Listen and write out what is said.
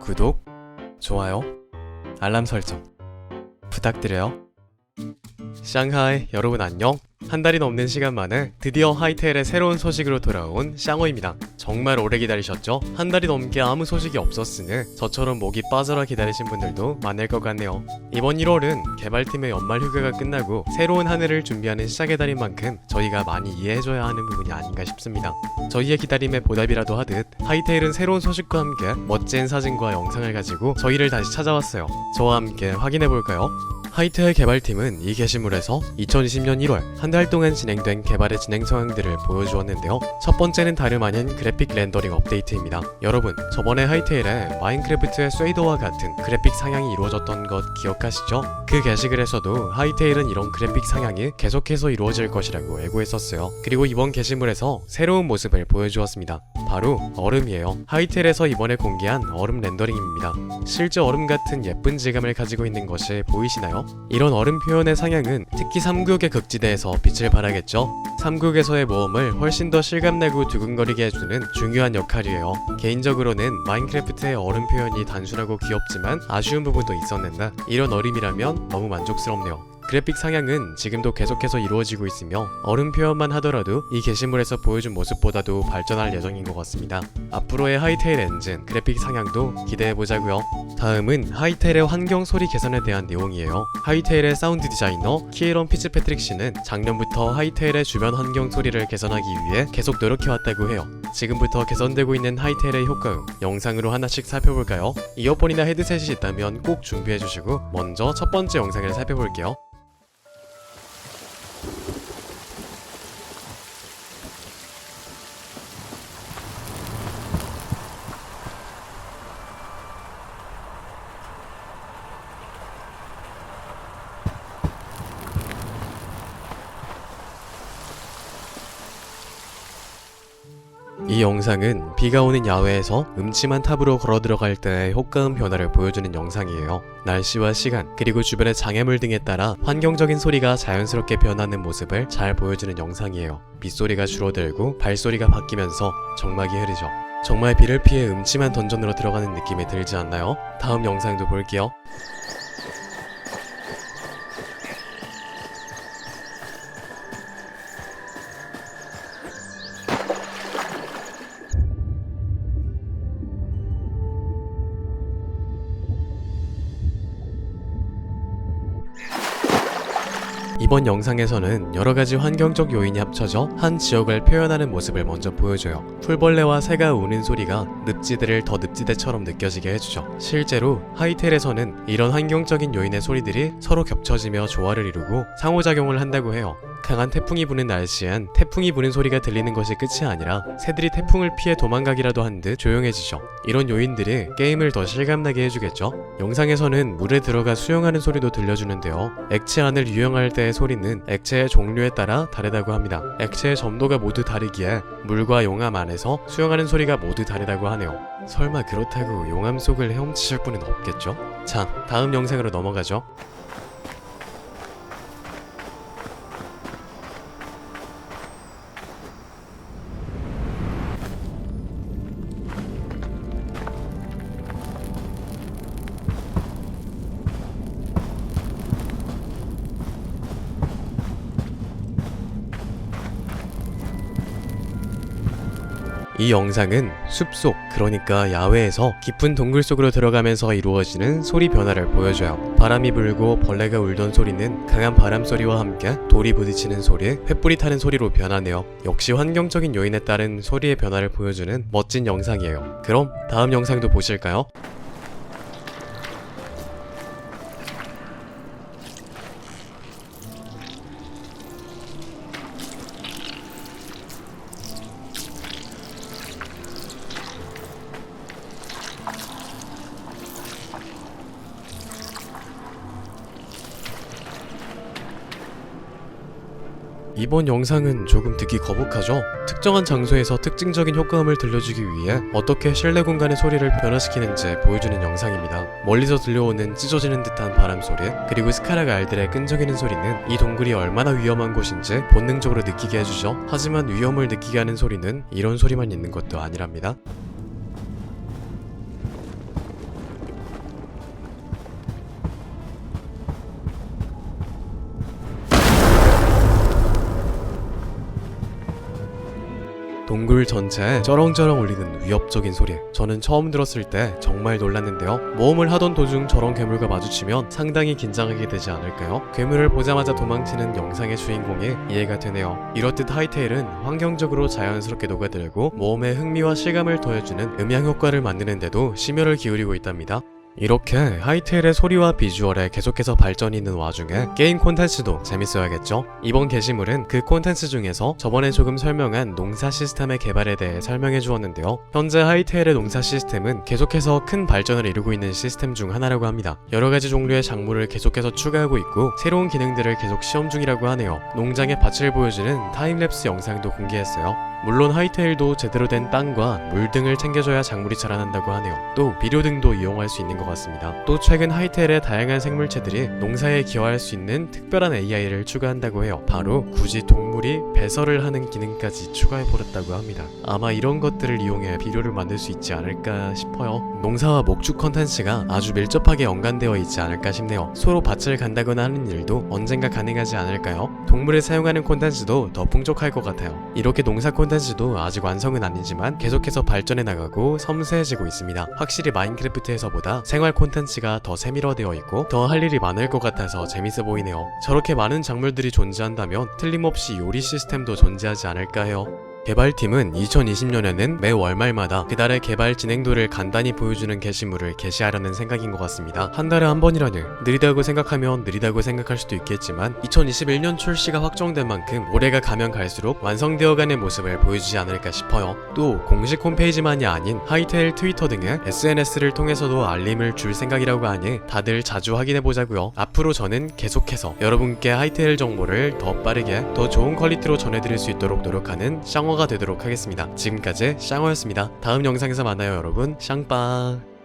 구독, 좋아요, 알람 설정 부탁드려요. 샹하이 여러분 안녕. 한 달이 넘는 시간 만에 드디어 하이텔의 새로운 소식으로 돌아온 샹호입니다. 정말 오래 기다리셨죠? 한 달이 넘게 아무 소식이 없었으니 저처럼 목이 빠져라 기다리신 분들도 많을 것 같네요. 이번 1월은 개발팀의 연말 휴가가 끝나고 새로운 한 해를 준비하는 시작의 달인 만큼 저희가 많이 이해해줘야 하는 부분이 아닌가 싶습니다. 저희의 기다림에 보답이라도 하듯 하이테일은 새로운 소식과 함께 멋진 사진과 영상을 가지고 저희를 다시 찾아왔어요. 저와 함께 확인해볼까요? 하이테일 개발팀은 이 게시물에서 2020년 1월 한 달 동안 진행된 개발의 진행 상황들을 보여주었는데요. 첫 번째는 다름 아닌 그래픽 렌더링 업데이트입니다. 여러분, 저번에 하이테일에 마인크래프트의 쉐이더와 같은 그래픽 상향이 이루어졌던 것 기억하시죠? 그 게시글에서도 하이테일은 이런 그래픽 상향이 계속해서 이루어질 것이라고 예고했었어요. 그리고 이번 게시물에서 새로운 모습을 보여주었습니다. 바로 얼음이에요. 하이텔에서 이번에 공개한 얼음 렌더링입니다. 실제 얼음 같은 예쁜 질감을 가지고 있는 것이 보이시나요? 이런 얼음 표현의 상향은 특히 3국의 극지대에서 빛을 발하겠죠. 3국에서의 모험을 훨씬 더 실감나고 두근거리게 해주는 중요한 역할이에요. 개인적으로는 마인크래프트의 얼음 표현이 단순하고 귀엽지만 아쉬운 부분도 있었는데 이런 얼음이라면 너무 만족스럽네요. 그래픽 상향은 지금도 계속해서 이루어지고 있으며 얼음 표현만 하더라도 이 게시물에서 보여준 모습보다도 발전할 예정인 것 같습니다. 앞으로의 하이테일 엔진 그래픽 상향도 기대해보자고요. 다음은 하이텔의 환경 소리 개선에 대한 내용이에요. 하이텔의 사운드 디자이너 키에런 피츠패트릭 씨는 작년부터 하이텔의 주변 환경 소리를 개선하기 위해 계속 노력해왔다고 해요. 지금부터 개선되고 있는 하이텔의 효과음 영상으로 하나씩 살펴볼까요? 이어폰이나 헤드셋이 있다면 꼭 준비해주시고 먼저 첫 번째 영상을 살펴볼게요. 이 영상은 비가 오는 야외에서 음침한 탑으로 걸어 들어갈 때의 효과음 변화를 보여주는 영상이에요. 날씨와 시간, 그리고 주변의 장애물 등에 따라 환경적인 소리가 자연스럽게 변하는 모습을 잘 보여주는 영상이에요. 빗소리가 줄어들고 발소리가 바뀌면서 정막이 흐르죠. 정말 비를 피해 음침한 던전으로 들어가는 느낌이 들지 않나요? 다음 영상도 볼게요. 이번 영상에서는 여러 가지 환경적 요인이 합쳐져 한 지역을 표현하는 모습을 먼저 보여줘요. 풀벌레와 새가 우는 소리가 늪지대를 더 늪지대처럼 느껴지게 해주죠. 실제로 하이텔에서는 이런 환경적인 요인의 소리들이 서로 겹쳐지며 조화를 이루고 상호작용을 한다고 해요. 강한 태풍이 부는 날씨엔 태풍이 부는 소리가 들리는 것이 끝이 아니라 새들이 태풍을 피해 도망가기라도 한 듯 조용해지죠. 이런 요인들이 게임을 더 실감나게 해주겠죠. 영상에서는 물에 들어가 수영하는 소리도 들려주는데요. 액체 안을 유영할 때의 소리는 액체의 종류에 따라 다르다고 합니다. 액체의 점도가 모두 다르기에 물과 용암 안에서 수영하는 소리가 모두 다르다고 하네요. 설마 그렇다고 용암 속을 헤엄치실 분은 없겠죠? 자, 다음 영상으로 넘어가죠. 이 영상은 숲속, 그러니까 야외에서 깊은 동굴 속으로 들어가면서 이루어지는 소리 변화를 보여줘요. 바람이 불고 벌레가 울던 소리는 강한 바람 소리와 함께 돌이 부딪히는 소리, 횃불이 타는 소리로 변하네요. 역시 환경적인 요인에 따른 소리의 변화를 보여주는 멋진 영상이에요. 그럼 다음 영상도 보실까요? 이번 영상은 조금 듣기 거북하죠? 특정한 장소에서 특징적인 효과음을 들려주기 위해 어떻게 실내 공간의 소리를 변화시키는지 보여주는 영상입니다. 멀리서 들려오는 찢어지는 듯한 바람 소리, 그리고 스카락 알들의 끈적이는 소리는 이 동굴이 얼마나 위험한 곳인지 본능적으로 느끼게 해주죠. 하지만 위험을 느끼게 하는 소리는 이런 소리만 있는 것도 아니랍니다. 동굴 전체에 쩌렁쩌렁 울리는 위협적인 소리. 저는 처음 들었을 때 정말 놀랐는데요. 모험을 하던 도중 저런 괴물과 마주치면 상당히 긴장하게 되지 않을까요? 괴물을 보자마자 도망치는 영상의 주인공이 이해가 되네요. 이렇듯 하이테일은 환경적으로 자연스럽게 녹아들고 모험의 흥미와 실감을 더해주는 음향 효과를 만드는데도 심혈을 기울이고 있답니다. 이렇게 하이테일의 소리와 비주얼에 계속해서 발전이 있는 와중에 게임 콘텐츠도 재밌어야겠죠? 이번 게시물은 그 콘텐츠 중에서 저번에 조금 설명한 농사 시스템의 개발에 대해 설명해 주었는데요. 현재 하이테일의 농사 시스템은 계속해서 큰 발전을 이루고 있는 시스템 중 하나라고 합니다. 여러 가지 종류의 작물을 계속해서 추가하고 있고 새로운 기능들을 계속 시험 중이라고 하네요. 농장의 밭을 보여주는 타임랩스 영상도 공개했어요. 물론 하이테일도 제대로 된 땅과 물 등을 챙겨줘야 작물이 자라난다고 하네요. 또 비료 등도 이용할 수 있는 것 같습니다. 또 최근 하이테일의 다양한 생물체들이 농사에 기여할 수 있는 특별한 AI를 추가한다고 해요. 바로 굳이 동물이 배설을 하는 기능까지 추가해버렸다고 합니다. 아마 이런 것들을 이용해 비료를 만들 수 있지 않을까 싶어요. 농사와 목축 컨텐츠가 아주 밀접하게 연관되어 있지 않을까 싶네요. 서로 밭을 간다거나 하는 일도 언젠가 가능하지 않을까요? 동물을 사용하는 콘텐츠도 더 풍족할 것 같아요. 이렇게 농사 콘텐츠 도 아직 완성은 아니지만 계속해서 발전해 나가고 섬세해지고 있습니다. 확실히 마인크래프트에서보다 생활 콘텐츠가 더 세밀화되어 있고 더 할 일이 많을 것 같아서 재밌어 보이네요. 저렇게 많은 작물들이 존재한다면 틀림없이 요리 시스템도 존재하지 않을까 해요. 개발팀은 2020년에는 매 월말마다 그달의 개발 진행도를 간단히 보여주는 게시물을 게시하려는 생각인 것 같습니다. 한 달에 한 번이라니 느리다고 생각하면 느리다고 생각할 수도 있겠지만 2021년 출시가 확정된 만큼 올해가 가면 갈수록 완성되어가는 모습을 보여주지 않을까 싶어요. 또 공식 홈페이지만이 아닌 하이테일 트위터 등의 SNS를 통해서도 알림을 줄 생각이라고 하니 다들 자주 확인해 보자고요. 앞으로 저는 계속해서 여러분께 하이테일 정보를 더 빠르게 더 좋은 퀄리티로 전해드릴 수 있도록 노력하는 쌍 어가 되도록 하겠습니다. 지금까지 쌍어였습니다. 다음 영상에서 만나요 여러분. 쌍빠